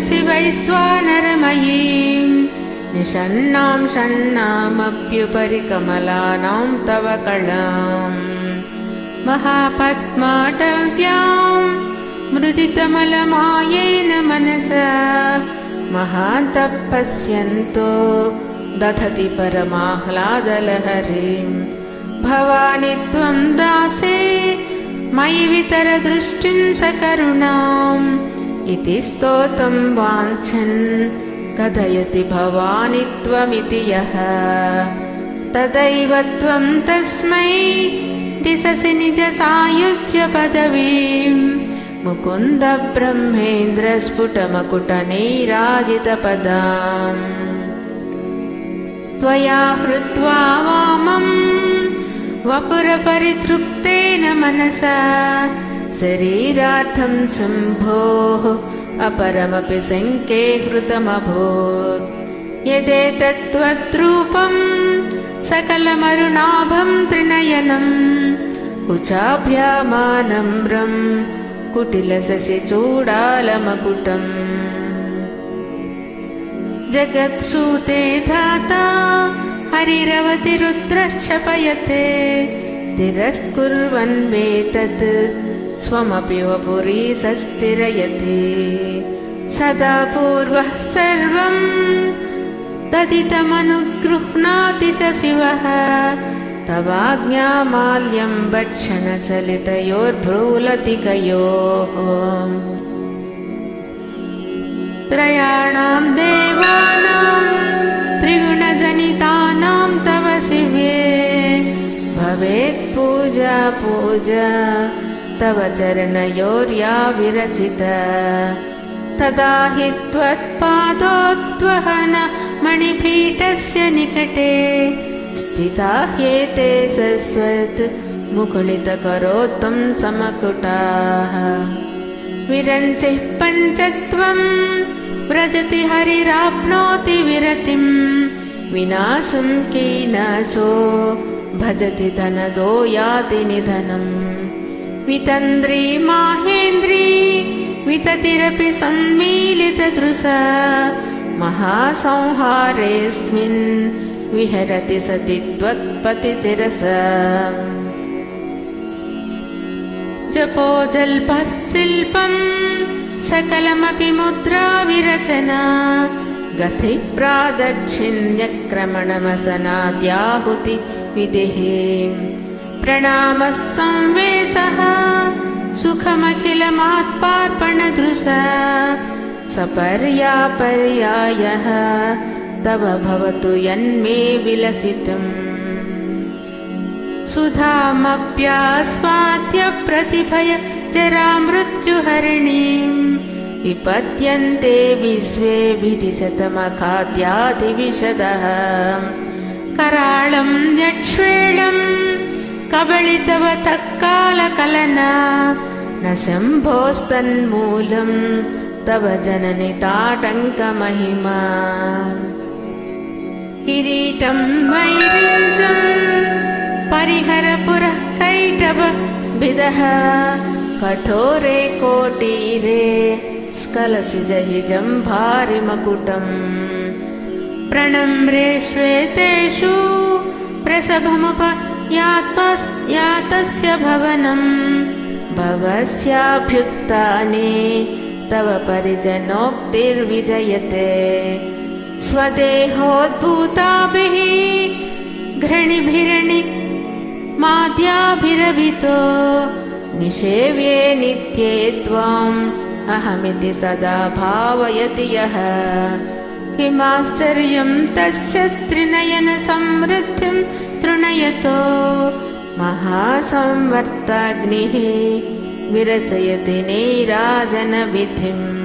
मनसि वैश्वानरमयीम्। निषण्णां षण्णामप्युपरि कमलानां तव कलाम्। महापद्माटव्यां मृदितमलमायेन मनसा। महान्तः पश्यन्तो दधति परमाह्लादलहरीम्। भवानि त्वं दासे मयि वितरदृष्टिं सकरुणाम् इति स्तोतं वाञ्छन्। कथयति भवानि त्वमिति यः। तदैव त्वं तस्मै दिशसि निजसायुज्यपदवीम् मुकुन्द ब्रह्मेन्द्रस्फुटमकुटनीराजितपदाम् त्वया हृत्वा वामम् वपुरपरितृप्तेन मनसा शरीरार्थं शम्भोः अपरमपि शङ्के हृतमभूत् यदेतत्त्वद्रूपम् सकलमरुणाभं त्रिनयनम् कुचाभ्यामानम्रम् कुटिलशशिचूडालमकुटम् जगत्सूते धाता हरिरवतिरुद्रक्षपयते तिरस्कुर्वन्वेतत् स्वमपि वपुरी सस्तिरयति। सदा पूर्वः सर्वम् तदितमनुगृह्णाति च शिवः। तवाज्ञामाल्यं भक्षणचलितयोर्भ्रूलतिकयोः। त्रयाणां देवानां पूजा पूजा। तव चरणयोर्या विरचिता। तदा हि त्वत्पादोद्वहन मणिपीठस्य निकटे। स्थिता ह्येते सस्वत् मुकुलितकरोत्तं समकुटाः। विरञ्चिः पञ्चत्वम् व्रजति हरिराप्नोति विरतिम्। विनाशं कीनसो भजति धनदो याति निधनम् वितन्द्री माहेन्द्री विततिरपि सम्मीलितदृशा महासंहारेऽस्मिन् विहरति सति त्वत्पतितिरस। जपो जल्पः शिल्पम् सकलमपि मुद्राविरचना गति विधिः प्रणामः संवेशः सुखमखिलमात्पार्पणदृशा सपर्यापर्यायः तव भवतु यन्मे विलसितम्। सुधामप्यास्वाद्य प्रतिभय जरामृत्युहरिणीम् विपद्यन्ते विश्वे विधिशतमखाद्यादिविशदः कराळं यक्ष्वेळम् कबलितवतः कालकलना न शम्भोस्तन्मूलम् तव जननि ताटङ्कमहिमा किरीटं वैरिञ्जम् परिहरपुरः कैटभविदः कठोरे कोटीरे स्खलसि जहिजं भारिमकुटम् प्रणम्रे श्वेतेषु प्रसभमुपयातस्य भवनम् भवस्याभ्युत्थाने तव परिजनोक्तिर्विजयते। स्वदेहोद्भूताभिः घृणिभिरणि माद्याभिरभितो निषेव्ये नित्ये त्वाम् अहमिति सदा भावयति यः किमाश्चर्यं तस्य त्रिनयनसमृद्धिं तृणयतो महासंवर्ताग्निः विरचयति नीराजनविधिम्